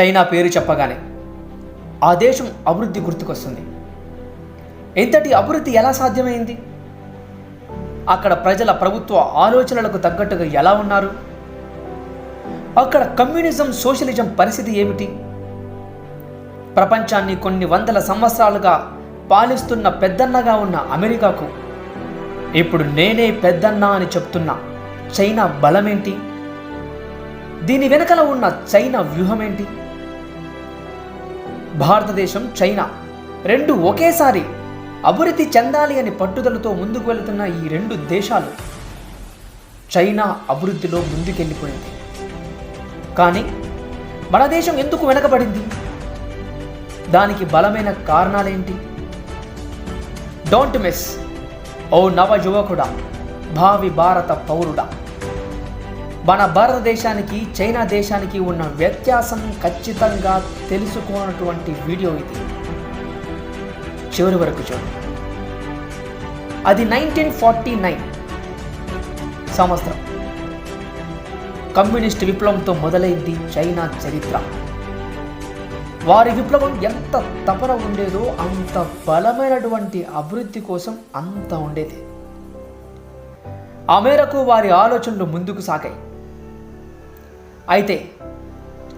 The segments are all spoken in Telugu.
చైనా పేరు చెప్పగానే ఆ దేశం అభివృద్ధి గుర్తుకొస్తుంది. ఇంతటి అభివృద్ధి ఎలా సాధ్యమైంది? అక్కడ ప్రజల ప్రభుత్వ ఆలోచనలకు తగ్గట్టుగా ఎలా ఉన్నారు? అక్కడ కమ్యూనిజం సోషలిజం పరిస్థితి ఏమిటి? ప్రపంచాన్ని కొన్ని వందల సంవత్సరాలుగా పాలిస్తున్న పెద్దన్నగా ఉన్న అమెరికాకు ఇప్పుడు నేనే పెద్దన్న అని చెప్తున్న చైనా బలమేంటి? దీని వెనకల ఉన్న చైనా వ్యూహమేంటి? భారతదేశం చైనా. రెండు ఒకేసారి అభివృద్ధి చెందాలి అని పట్టుదలతో ముందుకు వెళుతున్న ఈ రెండు దేశాలు చైనా అభివృద్ధిలో ముందుకెళ్ళిపోయింది. కానీ మన దేశం ఎందుకు వెనకబడింది? దానికి బలమైన కారణాలేంటి? డోంట్ మిస్ ఓ నవ యువకుడా భావి భారత పౌరుడా. మన భారతదేశానికి చైనా దేశానికి ఉన్న వ్యత్యాసం ఖచ్చితంగా తెలుసుకోనటువంటి వీడియో ఇది. చివరి వరకు చూడండి. అది నైన్టీన్ ఫార్టీ నైన్ సంవత్సరం. కమ్యూనిస్ట్ విప్లవంతో మొదలైంది చైనా చరిత్ర. వారి విప్లవం ఎంత తపన ఉండేదో అంత బలమైనటువంటి అభివృద్ధి కోసం అంత ఉండేది. ఆ మేరకు వారి ఆలోచనలు ముందుకు సాగాయి. అయితే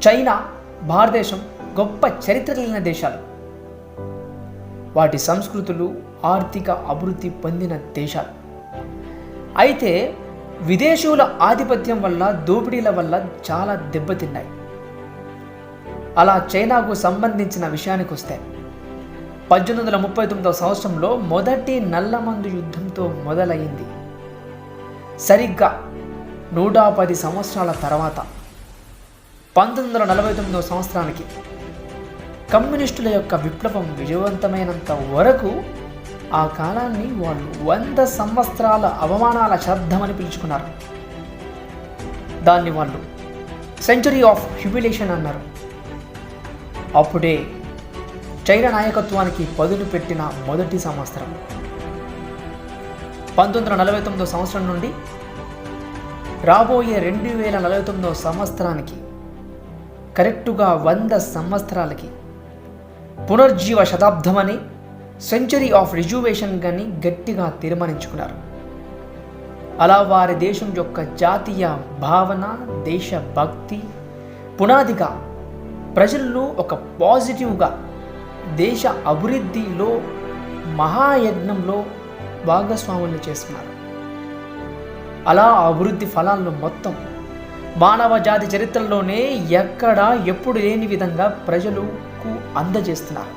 చైనా భారతదేశం గొప్ప చరిత్ర కలిగిన దేశాలు. వాటి సంస్కృతులు ఆర్థిక అభివృద్ధి పొందిన దేశాలు. అయితే విదేశీయుల ఆధిపత్యం వల్ల దోపిడీల వల్ల చాలా దెబ్బతిన్నాయి. అలా చైనాకు సంబంధించిన విషయానికి వస్తే పద్దెనిమిది వందల ముప్పై తొమ్మిదవ సంవత్సరంలో మొదటి నల్లమందు యుద్ధంతో మొదలైంది సరిగ్గా నూట పది సంవత్సరాల తర్వాత పంతొమ్మిది వందల నలభై తొమ్మిదవ సంవత్సరానికి కమ్యూనిస్టుల యొక్క విప్లవం విజయవంతమైనంత వరకు ఆ కాలాన్ని వాళ్ళు వంద సంవత్సరాల అవమానాల శబ్దమని పిలుచుకున్నారు. దాన్ని వాళ్ళు సెంచరీ ఆఫ్ హ్యూమిలేషన్ అన్నారు. అప్పుడే చైనా నాయకత్వానికి పదును పెట్టిన మొదటి సంవత్సరం. పంతొమ్మిది వందల నలభై తొమ్మిదో సంవత్సరం నుండి రాబోయే రెండు వేల నలభై తొమ్మిదో సంవత్సరానికి కరెక్టుగా వంద సంవత్సరాలకి. పునర్జీవ శతాబ్దమని సెంచరీ ఆఫ్ రిజువేషన్ గని గట్టిగా తీర్మానించుకున్నారు. అలా వారి దేశం యొక్క జాతీయ భావన దేశభక్తి పునాదిగా ప్రజల్లో ఒక పాజిటివ్గా దేశ అభివృద్ధిలో మహాయజ్ఞంలో భాగస్వాములు చేసుకున్నారు అలా అభివృద్ధి ఫలాలను మొత్తం మానవ జాతి చరిత్రలోనే ఎక్కడా ఎప్పుడు లేని విధంగా ప్రజలకు అందజేస్తున్నారు.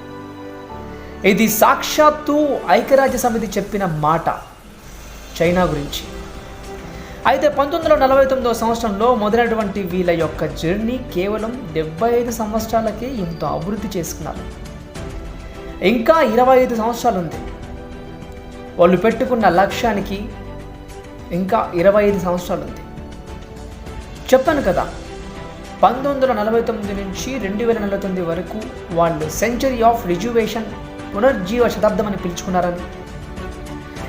ఇది సాక్షాత్తు ఐక్యరాజ్య సమితి చెప్పిన మాట చైనా గురించి. అయితే పంతొమ్మిది వందల నలభై తొమ్మిదవ సంవత్సరంలో మొదలైనటువంటి వీళ్ళ యొక్క జర్నీ కేవలం డెబ్బై ఐదు సంవత్సరాలకే ఇంత అభివృద్ధి చేసుకున్నారు. ఇంకా ఇరవై ఐదు సంవత్సరాలు ఉంది. వాళ్ళు పెట్టుకున్న లక్ష్యానికి ఇంకా ఇరవై ఐదు సంవత్సరాలు ఉంది. చెప్పాను కదా పంతొమ్మిది వందల నలభై తొమ్మిది నుంచి రెండు వేల నలభై తొమ్మిది వరకు వాళ్ళు సెంచరీ ఆఫ్ రిజ్యువేషన్ పునర్జీవ శతాబ్దం అని పిలుచుకున్నారని.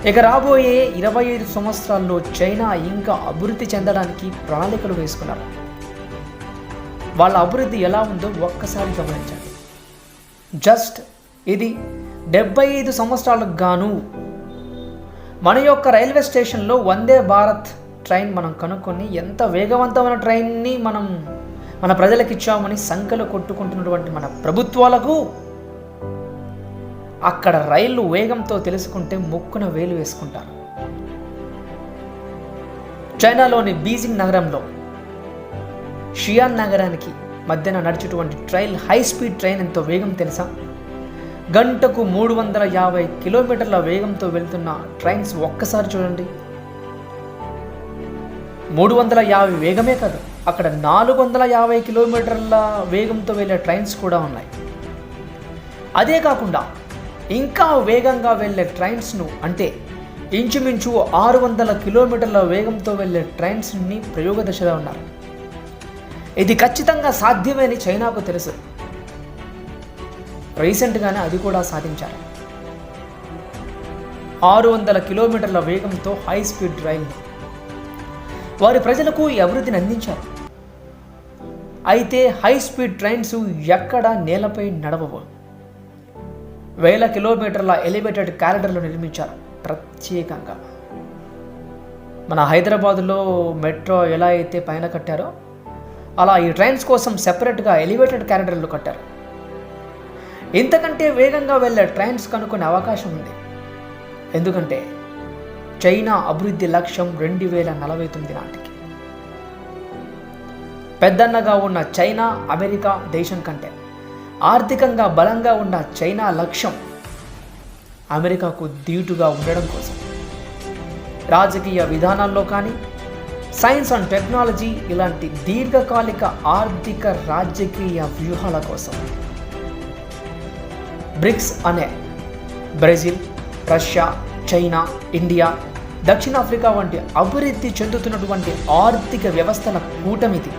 ఇక రాబోయే ఇరవై ఐదు సంవత్సరాల్లో చైనా ఇంకా అభివృద్ధి చెందడానికి ప్రణాళికలు వేసుకున్నారు. వాళ్ళ అభివృద్ధి ఎలా ఉందో ఒక్కసారి గమనించండి. జస్ట్ ఇది డెబ్బై ఐదు సంవత్సరాలకు గాను మన యొక్క రైల్వే స్టేషన్లో వందే భారత్ ట్రైన్ మనం కనుక్కొని ఎంత వేగవంతమైన ట్రైన్ని మనం మన ప్రజలకు ఇచ్చామని సంఖ్యలు కొట్టుకుంటున్నటువంటి మన ప్రభుత్వాలకు అక్కడ రైళ్ళు వేగంతో తెలుసుకుంటే ముక్కున వేలు వేసుకుంటారు. చైనాలోని బీజింగ్ నగరంలో షియాన్ నగరానికి మధ్యన నడిచేటువంటి ట్రైన్ హై స్పీడ్ ట్రైన్ ఎంతో వేగం తెలుసా? గంటకు మూడు వందల యాభై కిలోమీటర్ల వేగంతో వెళ్తున్న ట్రైన్స్ ఒక్కసారి చూడండి. మూడు వందల యాభై వేగమే కాదు అక్కడ నాలుగు వందల యాభై కిలోమీటర్ల వేగంతో వెళ్ళే ట్రైన్స్ కూడా ఉన్నాయి. అదే కాకుండా ఇంకా వేగంగా వెళ్ళే ట్రైన్స్ను అంటే ఇంచుమించు ఆరు వందల కిలోమీటర్ల వేగంతో వెళ్ళే ట్రైన్స్ని ప్రయోగ దశలో ఉన్నారు. ఇది ఖచ్చితంగా సాధ్యమని చైనాకు తెలుసు. రీసెంట్గానే అది కూడా సాధించారు. ఆరు వందల కిలోమీటర్ల వేగంతో హై స్పీడ్ రైలు. వారి ప్రజలకు ఈ అభివృద్ధిని అందించారు. అయితే హై స్పీడ్ ట్రైన్స్ ఎక్కడ నేలపై నడవవు. వేల కిలోమీటర్ల ఎలివేటెడ్ క్యారిడర్లు నిర్మించారు ప్రత్యేకంగా. మన హైదరాబాదులో మెట్రో ఎలా అయితే పైన కట్టారో అలా ఈ ట్రైన్స్ కోసం సెపరేట్గా ఎలివేటెడ్ క్యారిడర్లు కట్టారు. ఇంతకంటే వేగంగా వెళ్ళే ట్రైన్స్ కనుక్కునే అవకాశం ఉంది. ఎందుకంటే చైనా అభివృద్ధి లక్ష్యం రెండు వేల నలభై తొమ్మిది నాటికి. పెద్దన్నగా ఉన్న చైనా అమెరికా దేశం కంటే ఆర్థికంగా బలంగా ఉన్న చైనా లక్ష్యం అమెరికాకు దీటుగా ఉండడం కోసం. రాజకీయ విధానాల్లో కానీ సైన్స్ అండ్ టెక్నాలజీ ఇలాంటి దీర్ఘకాలిక ఆర్థిక రాజకీయ వ్యూహాల కోసం. బ్రిక్స్ అనే బ్రెజిల్ రష్యా చైనా ఇండియా దక్షిణాఫ్రికా వంటి అభివృద్ధి చెందుతున్నటువంటి ఆర్థిక వ్యవస్థల కూటమిది.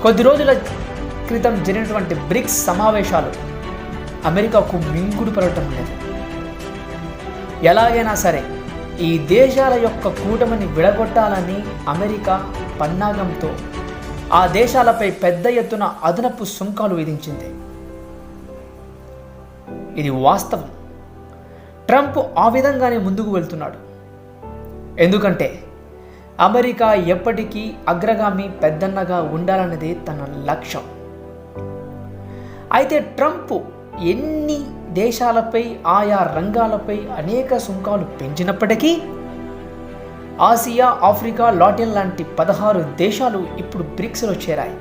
కొద్ది రోజుల క్రితం జరిగినటువంటి బ్రిక్స్ సమావేశాలు అమెరికాకు మింగుడు పడటం లేదు. ఎలాగైనా సరే ఈ దేశాల యొక్క కూటమిని విడగొట్టాలని అమెరికా పన్నాగంతో ఆ దేశాలపై పెద్ద ఎత్తున అదనపు సుంకాలు విధించింది. ఇది వాస్తవం. ట్రంప్ ఆ విధంగానే ముందుకు వెళ్తున్నాడు. ఎందుకంటే అమెరికా ఎప్పటికీ అగ్రగామి పెద్దన్నగా ఉండాలన్నదే తన లక్ష్యం. అయితే ట్రంప్ ఎన్ని దేశాలపై ఆయా రంగాలపై అనేక సుంకాలు పెంచినప్పటికీ ఆసియా ఆఫ్రికా లాటిన్ లాంటి పదహారు దేశాలు ఇప్పుడు బ్రిక్స్లో చేరాయి.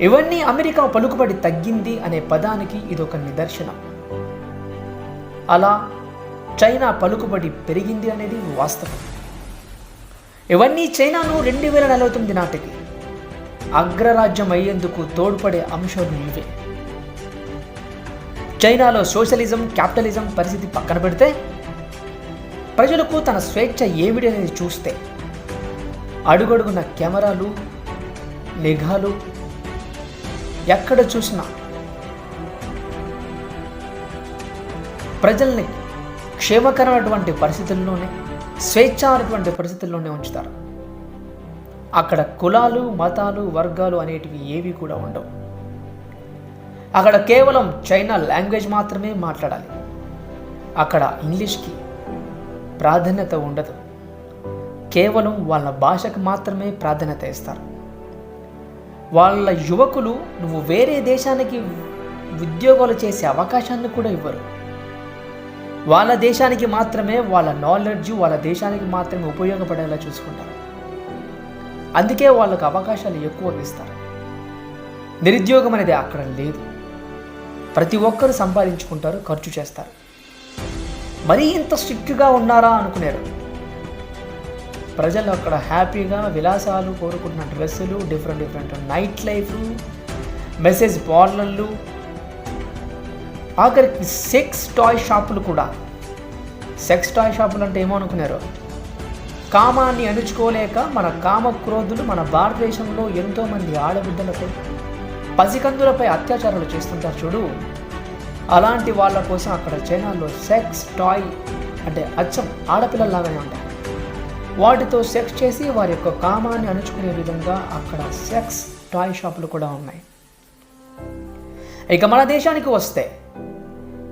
ఇవన్నీ అమెరికా పలుకుబడి తగ్గింది అనే పదానికి ఇదొక నిదర్శనం. అలా చైనా పలుకుబడి పెరిగింది అనేది వాస్తవం. ఇవన్నీ చైనాను రెండు వేల నలభై తొమ్మిది నాటికి అగ్రరాజ్యం అయ్యేందుకు తోడ్పడే అంశాలు ఇవే. చైనాలో సోషలిజం క్యాపిటలిజం పరిస్థితి పక్కన పెడితే ప్రజలకు తన స్వేచ్ఛ ఏమిటి అనేది చూస్తే అడుగడుగున కెమెరాలు నిఘాలు ఎక్కడ చూసినా ప్రజల్ని క్షేమకరమైనటువంటి పరిస్థితుల్లోనే స్వేచ్ఛానటువంటి పరిస్థితుల్లోనే ఉంచుతారు. అక్కడ కులాలు మతాలు వర్గాలు అనేటివి ఏవి కూడా ఉండవు. అక్కడ కేవలం చైనా లాంగ్వేజ్ మాత్రమే మాట్లాడాలి. అక్కడ ఇంగ్లీష్కి ప్రాధాన్యత ఉండదు. కేవలం వాళ్ళ భాషకు మాత్రమే ప్రాధాన్యత ఇస్తారు. వాళ్ళ యువకులు నువ్వు వేరే దేశానికి ఉద్యోగాలు చేసే అవకాశాన్ని కూడా ఇవ్వరు. వాళ్ళ దేశానికి మాత్రమే వాళ్ళ నాలెడ్జ్ వాళ్ళ దేశానికి మాత్రమే ఉపయోగపడేలా చూసుకుంటారు. అందుకే వాళ్ళకు అవకాశాలు ఎక్కువ ఇస్తారు. నిరుద్యోగం అనేది అక్కడ లేదు. ప్రతి ఒక్కరు సంపాదించుకుంటారు ఖర్చు చేస్తారు. మరీ ఇంత స్ట్రిక్ట్గా ఉన్నారా అనుకునేరు. ప్రజలు అక్కడ హ్యాపీగా విలాసాలు కోరుకున్న డ్రెస్సులు different different night life massage పార్లర్లు ఆఖరికి సెక్స్ టాయ్ షాపులు కూడా. సెక్స్ టాయ్ షాపులు అంటే ఏమో అనుకున్నారు కామాన్ని అణుచుకోలేక మన కామ క్రోధులు మన భారతదేశంలో ఎంతోమంది ఆడబిడ్డలపై పసికందులపై అత్యాచారాలు చేస్తుంటారు చూడు. అలాంటి వాళ్ళ కోసం అక్కడ చైనాలో సెక్స్ టాయ్ అంటే అచ్చం ఆడపిల్లల్లాగానే ఉంటాయి వాటితో సెక్స్ చేసి వారి యొక్క కామాన్ని అణుచుకునే విధంగా అక్కడ సెక్స్ టాయ్ షాపులు కూడా ఉన్నాయి. ఇక మన దేశానికి వస్తే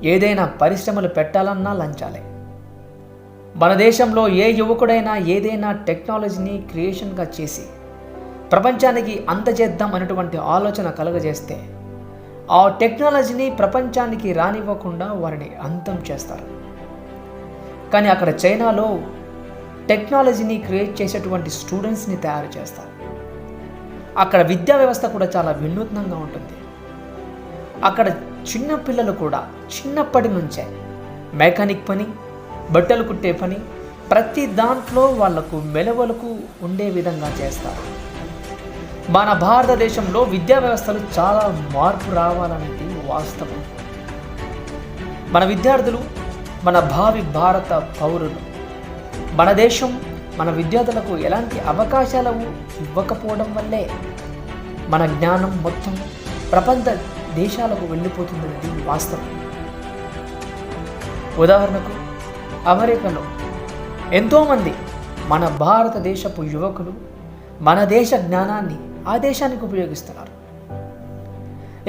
ఏదైనా పరిశ్రమలు పెట్టాలన్నా లంచాలే. మన దేశంలో ఏ యువకుడైనా ఏదైనా టెక్నాలజీని క్రియేషన్గా చేసి ప్రపంచానికి అందజేద్దాం అనేటువంటి ఆలోచన కలుగజేస్తే ఆ టెక్నాలజీని ప్రపంచానికి రానివ్వకుండా వారిని అంతం చేస్తారు. కానీ అక్కడ చైనాలో టెక్నాలజీని క్రియేట్ చేసేటువంటి స్టూడెంట్స్ని తయారు చేస్తారు. అక్కడ విద్యా వ్యవస్థ కూడా చాలా వినూత్నంగా ఉంటుంది. అక్కడ చిన్నపిల్లలు కూడా చిన్నప్పటి నుంచే మెకానిక్ పని బట్టలు కుట్టే పని ప్రతి దాంట్లో వాళ్ళకు మెలవలకు ఉండే విధంగా చేస్తారు. మన భారతదేశంలో విద్యా వ్యవస్థలు చాలా మార్పు రావాలనేది వాస్తవం. మన విద్యార్థులు మన భావి భారత పౌరులు మన దేశం మన విద్యార్థులకు ఎలాంటి అవకాశాలు ఇవ్వకపోవడం వల్లే మన జ్ఞానం మొత్తం ప్రపంచ దేశాలకు వెళ్ళిపోతుందనేది వాస్తవం. ఉదాహరణకు అమెరికాలో ఎంతోమంది మన భారతదేశపు యువకులు మన దేశ జ్ఞానాన్ని ఆ దేశానికి ఉపయోగిస్తున్నారు.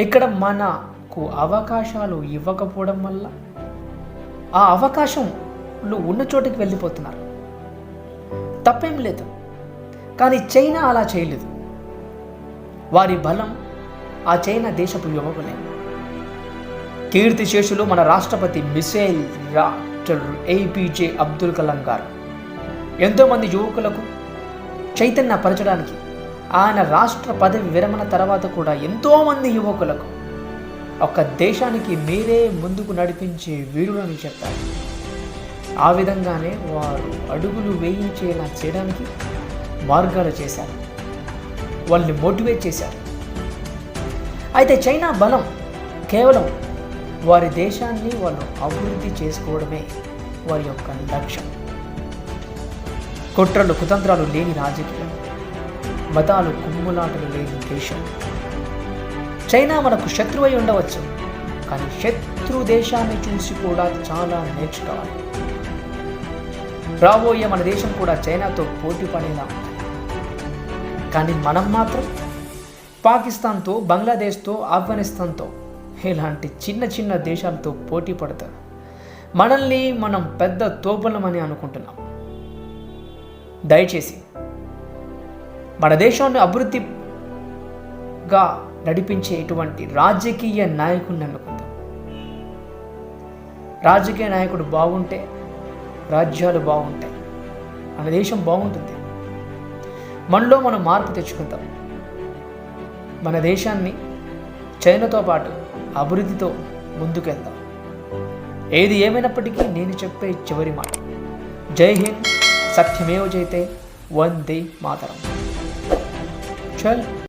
ఇక్కడ మనకు అవకాశాలు ఇవ్వకపోవడం వల్ల ఆ అవకాశంలు ఉన్న చోటికి వెళ్ళిపోతున్నారు. తప్పేం లేదు. కానీ చైనా అలా చేయలేదు. వారి బలం ఆ చైనా దేశపు యువకులే. కీర్తిశేషులు మన రాష్ట్రపతి missile doctor APJ Abdul Kalam garu. ఎంతోమంది యువకులకు చైతన్య పరచడానికి ఆయన రాష్ట్ర పదవి విరమణ తర్వాత కూడా ఎంతోమంది యువకులకు ఒక దేశానికి మీరే ముందుకు నడిపించే వీరులని చెప్పారు. ఆ విధంగానే వారు అడుగులు వేయించేలా చేయడానికి మార్గాలు చేశారు. వాళ్ళని మోటివేట్ చేశారు. అయితే చైనా బలం కేవలం వారి దేశాన్ని వాళ్ళు అభివృద్ధి చేసుకోవడమే వారి యొక్క లక్ష్యం. కుట్రలు కుతంత్రాలు లేని రాజకీయం మతాలు కుమ్ములాటలు లేని దేశం. చైనా మనకు శత్రువై ఉండవచ్చు కానీ శత్రు దేశాన్ని చూసి కూడా చాలా నేర్చుకోవాలి. రాబోయే మన దేశం కూడా చైనాతో పోటీ పడేలా. కానీ మనం మాత్రం పాకిస్తాన్తో బంగ్లాదేశ్తో ఆఫ్ఘనిస్తాన్తో ఇలాంటి చిన్న చిన్న దేశాలతో పోటీ పడతారు. మనల్ని మనం పెద్ద తోపులమని అనుకుంటున్నాం. దయచేసి మన దేశాన్ని అభివృద్ధిగా నడిపించేటువంటి రాజకీయ నాయకుడిని అనుకుందాం. రాజకీయ నాయకుడు బాగుంటే రాజ్యాలు బాగుంటాయి. మన దేశం బాగుంటుంది. మనలో మనం మార్పు తెచ్చుకుందాం. మన దేశాన్ని చైనాతో పాటు అభివృద్ధితో ముందుకెళ్దాం. ఏది ఏమైనప్పటికీ నేను చెప్పే చివరి మాట. జై హింద్. సత్యమేవ జైతే వందే మాతరం. చల్.